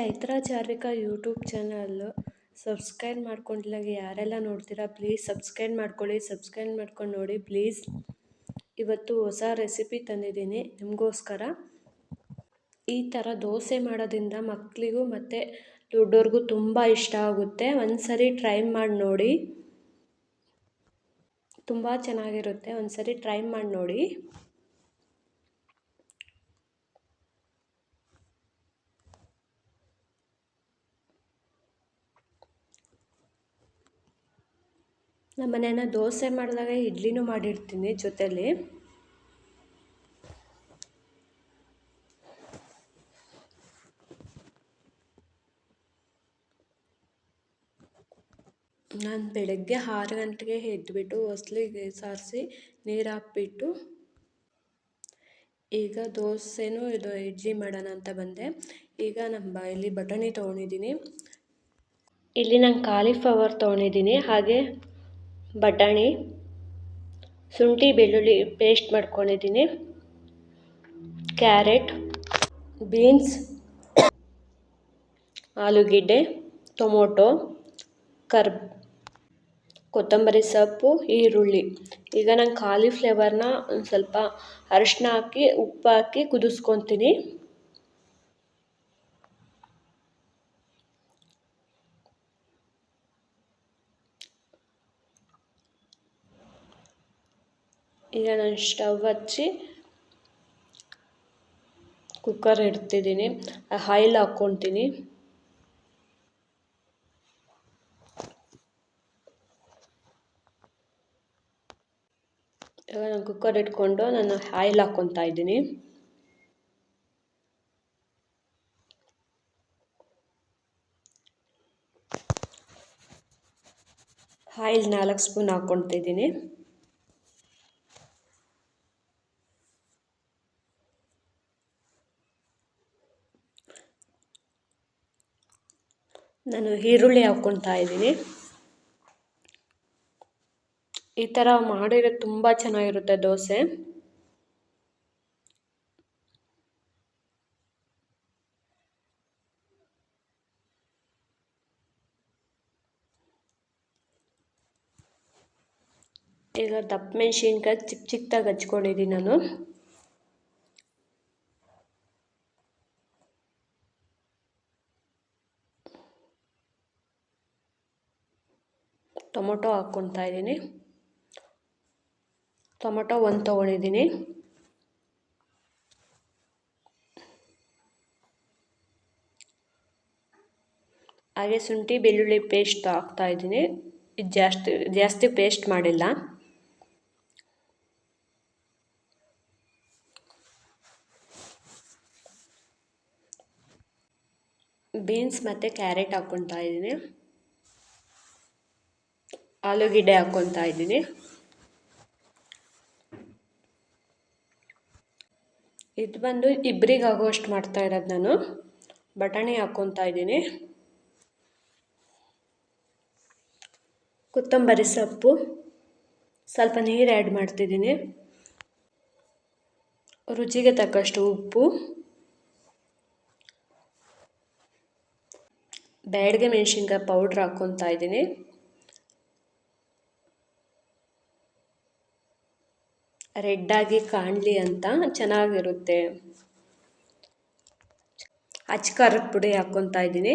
Chaitra Charvika YouTube channel subscribe ಮಾಡ್ಕೊಂಡಿಲ್ಲ ಯಾರೆಲ್ಲ ನೋಡ್ತೀರಾ ಪ್ಲೀಸ್ ಸಬ್ಸ್ಕ್ರೈಬ್ ಮಾಡ್ಕೊಳ್ಳಿ, ಸಬ್ಸ್ಕ್ರೈಬ್ ಮಾಡ್ಕೊಂಡು ನೋಡಿ ಪ್ಲೀಸ್ ಇವತ್ತು ಹೊಸ ರೆಸಿಪಿ ತಂದಿದ್ದೀನಿ, ನಿಮಗೋಸ್ಕರ. ಈ ಥರ ದೋಸೆ ಮಾಡೋದ್ರಿಂದ ಮಕ್ಕಳಿಗೂ ಮತ್ತು ದೊಡ್ಡವ್ರಿಗೂ ತುಂಬ ಇಷ್ಟ ಆಗುತ್ತೆ. ಒಂದು ಸರಿ ಟ್ರೈ ಮಾಡಿ ನೋಡಿ. ತುಂಬ ಚೆನ್ನಾಗಿರುತ್ತೆ ಒಂದು ಸರಿ ಟ್ರೈ ಮಾಡಿ ನೋಡಿ. ನಮ್ಮ ಮನೇನ ದೋಸೆ ಮಾಡಿದಾಗ ಇಡ್ಲಿನೂ ಮಾಡಿರ್ತೀನಿ ಜೊತೆಯಲ್ಲಿ ನಾನು ಬೆಳಗ್ಗೆ ಆರು ಗಂಟೆಗೆ ಎದ್ದುಬಿಟ್ಟು ಹೊಸ್ಲಿಗೆ ಸಾರಿಸಿ ನೀರು ಹಾಕ್ಬಿಟ್ಟು ಈಗ ದೋಸೆನೂ ಇದು ಇಡ್ಲಿ ಮಾಡೋಣ ಅಂತ ಬಂದೆ. ಈಗ ನಮ್ಮ ಇಲ್ಲಿ ಬಟಾಣಿ ತೊಗೊಂಡಿದ್ದೀನಿ. ಇಲ್ಲಿ ನಾನು ಕಾಲಿಫ್ಲವರ್ ತೊಗೊಂಡಿದ್ದೀನಿ. ಹಾಗೆ ಬಟಾಣಿ, ಶುಂಠಿ, ಬೆಳ್ಳುಳ್ಳಿ ಪೇಸ್ಟ್ ಮಾಡ್ಕೊಂಡಿದ್ದೀನಿ. ಕ್ಯಾರೆಟ್ ಬೀನ್ಸ್ ಆಲೂಗೆಡ್ಡೆ, ಟೊಮೊಟೊ, ಕರ್ಬ್, ಕೊತ್ತಂಬರಿ ಸೊಪ್ಪು, ಈರುಳ್ಳಿ. ಈಗ ನಾನು ಕಾಲಿಫ್ಲೇವರ್ನ ಒಂದು ಸ್ವಲ್ಪ ಅರಿಶಿನ ಹಾಕಿ, ಉಪ್ಪು ಹಾಕಿ ಕುದಿಸ್ಕೊತೀನಿ. ಈಗ ನಾನು ಸ್ಟವ್ ಹಚ್ಚಿ ಕುಕ್ಕರ್ ಇಡ್ತಿದ್ದೀನಿ. ಆಯಿಲ್ ಹಾಕ್ಕೊತೀನಿ. ಇವಾಗ ನಾನು ಕುಕ್ಕರ್ ಇಟ್ಕೊಂಡು ನಾನು ಆಯಿಲ್ ಹಾಕ್ಕೊತಾ ಇದ್ದೀನಿ. ಆಯಿಲ್ ನಾಲ್ಕು ಸ್ಪೂನ್ ಹಾಕ್ಕೊತಿದ್ದೀನಿ. ನಾನು ಈರುಳ್ಳಿ ಹಾಕ್ಕೊತಾ ಇದ್ದೀನಿ. ಈ ಥರ ಮಾಡಿದ್ರೆ ತುಂಬ ಚೆನ್ನಾಗಿರುತ್ತೆ ದೋಸೆ. ಈಗ ದಪ್ಪ ಮೆಣಸಿನ್ಕಾಯಿ ಚಿಕ್ಕ ಚಿಕ್ಕದಾಗಿ ಹಚ್ಕೊಂಡಿದ್ದೀನಿ ನಾನು. ಟೊಮೊಟೊ ಹಾಕ್ಕೊತಾ ಇದ್ದೀನಿ. ಟೊಮೊಟೊ ಒಂದು ತೊಗೊಂಡಿದ್ದೀನಿ. ಹಾಗೆ ಶುಂಠಿ, ಬೆಳ್ಳುಳ್ಳಿ ಪೇಸ್ಟ್ ಹಾಕ್ತಾ ಇದ್ದೀನಿ. ಇದು ಜಾಸ್ತಿ ಜಾಸ್ತಿ ಪೇಸ್ಟ್ ಮಾಡಿಲ್ಲ. ಬೀನ್ಸ್ ಮತ್ತು ಕ್ಯಾರೆಟ್ ಹಾಕ್ಕೊತಾ ಇದ್ದೀನಿ. ಆಲೂಗೆಡ್ಡೆ ಹಾಕ್ಕೊತಾ ಇದ್ದೀನಿ. ಇದು ಬಂದು ಇಬ್ಬರಿಗೆ ಆಗೋಷ್ಟು ಮಾಡ್ತಾ ಇರೋದು ನಾನು. ಬಟಾಣಿ ಹಾಕ್ಕೊತಾ ಇದ್ದೀನಿ. ಕೊತ್ತಂಬರಿ ಸೊಪ್ಪು. ಸ್ವಲ್ಪ ನೀರು ಆ್ಯಡ್ ಮಾಡ್ತಿದ್ದೀನಿ. ರುಚಿಗೆ ತಕ್ಕಷ್ಟು ಉಪ್ಪು. ಬ್ಯಾಡ್ಗೆ ಮೆಣಸಿನ್ಕಾಯಿ ಪೌಡ್ರ್ ಹಾಕ್ಕೊತಾ ಇದ್ದೀನಿ. ರೆಡ್ಡಾಗಿ ಕಾಣಲಿ ಅಂತ ಚೆನ್ನಾಗಿರುತ್ತೆ. ಅಚ್ಚ ಪುಡಿ ಹಾಕ್ಕೊತಾ ಇದ್ದೀನಿ.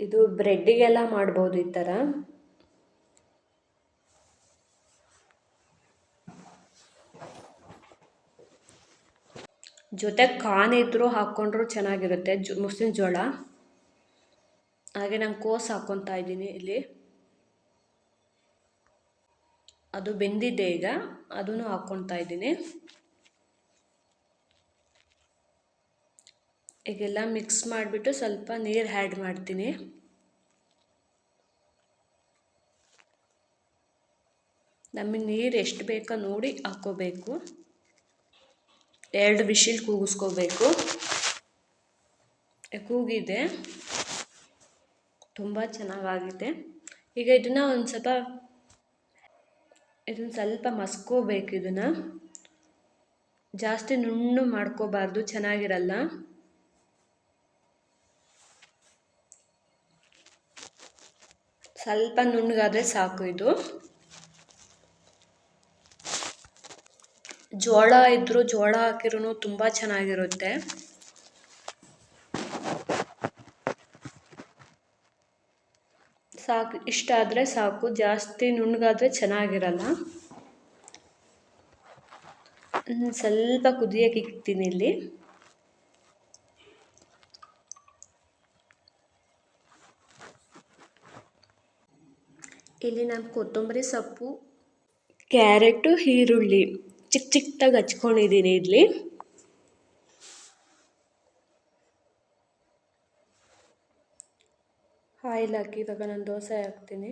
ಇದು ಬ್ರೆಡ್ಡಿಗೆಲ್ಲ ಮಾಡ್ಬೋದು ಈ ಥರ. ಜೊತೆ ಕಾನ್ ಇದ್ದರೂ ಹಾಕ್ಕೊಂಡ್ರೂ ಚೆನ್ನಾಗಿರುತ್ತೆ. ಜೊ ಜೋಳ. ಹಾಗೆ ನಾನು ಕೋಸು ಹಾಕ್ಕೊತಾ ಇದ್ದೀನಿ ಇಲ್ಲಿ. ಅದು ಬೆಂದಿದೆ ಈಗ. ಅದನ್ನು ಹಾಕ್ಕೊತಾ ಇದ್ದೀನಿ. ಈಗೆಲ್ಲ ಮಿಕ್ಸ್ ಮಾಡಿಬಿಟ್ಟು ಸ್ವಲ್ಪ ನೀರು ಹ್ಯಾಡ್ ಮಾಡ್ತೀನಿ. ನಮಗೆ ನೀರು ಎಷ್ಟು ಬೇಕೋ ನೋಡಿ ಹಾಕ್ಕೋಬೇಕು ಎರಡು ವಿಶಿಲ್ ಕೂಗಿಸ್ಕೋಬೇಕು. ಕೂಗಿದೆ. ತುಂಬ ಚೆನ್ನಾಗಾಗಿದೆ. ಈಗ ಇದನ್ನು ಒಂದು ಸ್ವಲ್ಪ, ಇದನ್ನು ಸ್ವಲ್ಪ ಮಸ್ಕೋಬೇಕು ಇದನ್ನು. ಜಾಸ್ತಿ ನುಣ್ಣು ಮಾಡ್ಕೋಬಾರ್ದು, ಚೆನ್ನಾಗಿರಲ್ಲ. ಸ್ವಲ್ಪ ನುಣ್ಣಗಾದರೆ ಸಾಕು ಇದು. ಜೋಳ ಇದ್ದರೂ ಜೋಳ ಹಾಕಿದ್ರೂ ತುಂಬ ಚೆನ್ನಾಗಿರುತ್ತೆ. ಸಾಕು, ಇಷ್ಟ ಆದರೆ ಸಾಕು, ಜಾಸ್ತಿ ನುಣ್ಣಗಾದರೆ ಚೆನ್ನಾಗಿರಲ್ಲ. ಸ್ವಲ್ಪ ಕುದಿಯೋಕೆ ಇಕ್ತೀನಿ ಇಲ್ಲಿ. ಇಲ್ಲಿ ನಾನು ಕೊತ್ತಂಬರಿ ಸೊಪ್ಪು, ಕ್ಯಾರೆಟು, ಈರುಳ್ಳಿ. ಚಿಕ್ಕ ಚಿಕ್ಕದಾಗಿ ಹಚ್ಕೊಂಡಿದ್ದೀನಿ ಇಡ್ಲಿ. ಆಯಿಲ್ ಹಾಕಿ ಇವಾಗ ನಾನು ದೋಸೆ ಹಾಕ್ತೀನಿ.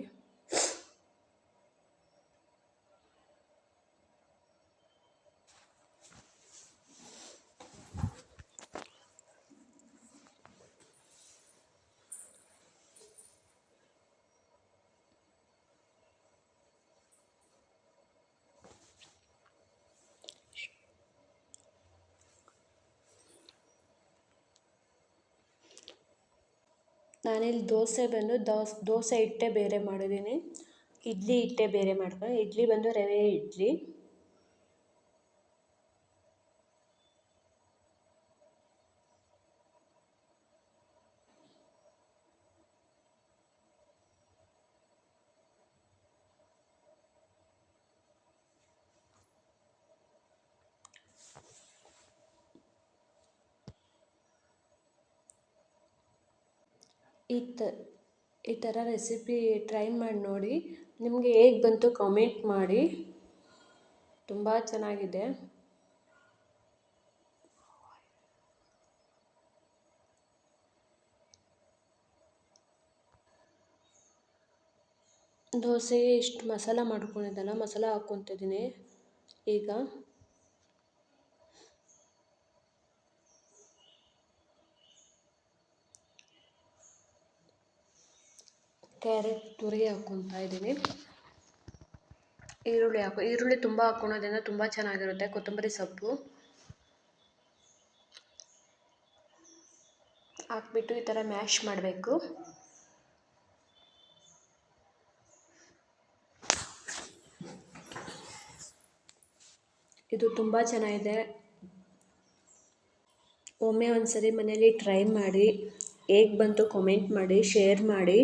ನಾನಿಲ್ಲಿ ದೋಸೆ ಬಂದು ದೋಸ್, ದೋಸೆ ಹಿಟ್ಟೇ ಬೇರೆ ಮಾಡಿದ್ದೀನಿ. ಇಡ್ಲಿ ಹಿಟ್ಟೇ ಬೇರೆ ಮಾಡ್ಕೊ ಇಡ್ಲಿ ಬಂದು ರವೆ ಇಡ್ಲಿ. ಈ ತ ಈ ಥರ ರೆಸಿಪಿ ಟ್ರೈ ಮಾಡಿ ನೋಡಿ. ನಿಮಗೆ ಹೇಗೆ ಬಂತು ಕಮೆಂಟ್ ಮಾಡಿ. ತುಂಬ ಚೆನ್ನಾಗಿದೆ. ದೋಸೆಗೆ ಇಷ್ಟು ಮಸಾಲ ಮಾಡ್ಕೊಂಡಿದ್ದಲ್ಲ, ಮಸಾಲ ಹಾಕ್ಕೊತಿದ್ದೀನಿ. ಈಗ ಕ್ಯಾರೆಟ್ ತುರಿ ಹಾಕ್ಕೊತಾ ಇದ್ದೀನಿ ಈರುಳ್ಳಿ ಹಾಕೋ, ಈರುಳ್ಳಿ ತುಂಬ ಹಾಕ್ಕೊಳೋದ್ರಿಂದ ತುಂಬ ಚೆನ್ನಾಗಿರುತ್ತೆ, ಕೊತ್ತಂಬರಿ ಸೊಪ್ಪು. ಹಾಕ್ಬಿಟ್ಟು ಈ ಥರ ಮ್ಯಾಶ್ ಮಾಡಬೇಕು. ಇದು ತುಂಬ ಚೆನ್ನಾಗಿದೆ. ಒಮ್ಮೆ ಒಂದು ಸರಿ ಮನೇಲಿ ಟ್ರೈ ಮಾಡಿ, ಹೇಗೆ ಬಂತು ಕಮೆಂಟ್ ಮಾಡಿ ಶೇರ್ ಮಾಡಿ.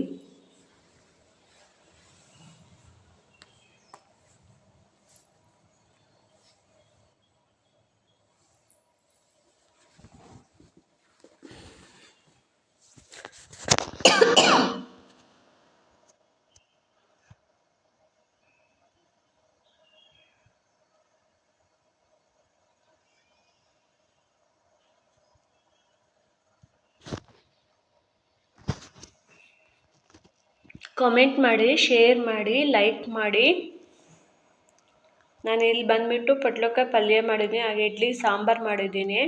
ಕಮೆಂಟ್ ಮಾಡಿ ಶೇರ್ ಮಾಡಿ ಲೈಕ್ ಮಾಡಿ. ನಾನು ಇಲ್ಲಿ ಬಂದುಬಿಟ್ಟು ಪಟ್ಲಕಾಯಿ ಪಲ್ಯ ಮಾಡಿದ್ದೀನಿ ಹಾಗೆ ಇಡ್ಲಿ, ಸಾಂಬಾರು ಮಾಡಿದ್ದೀನಿ.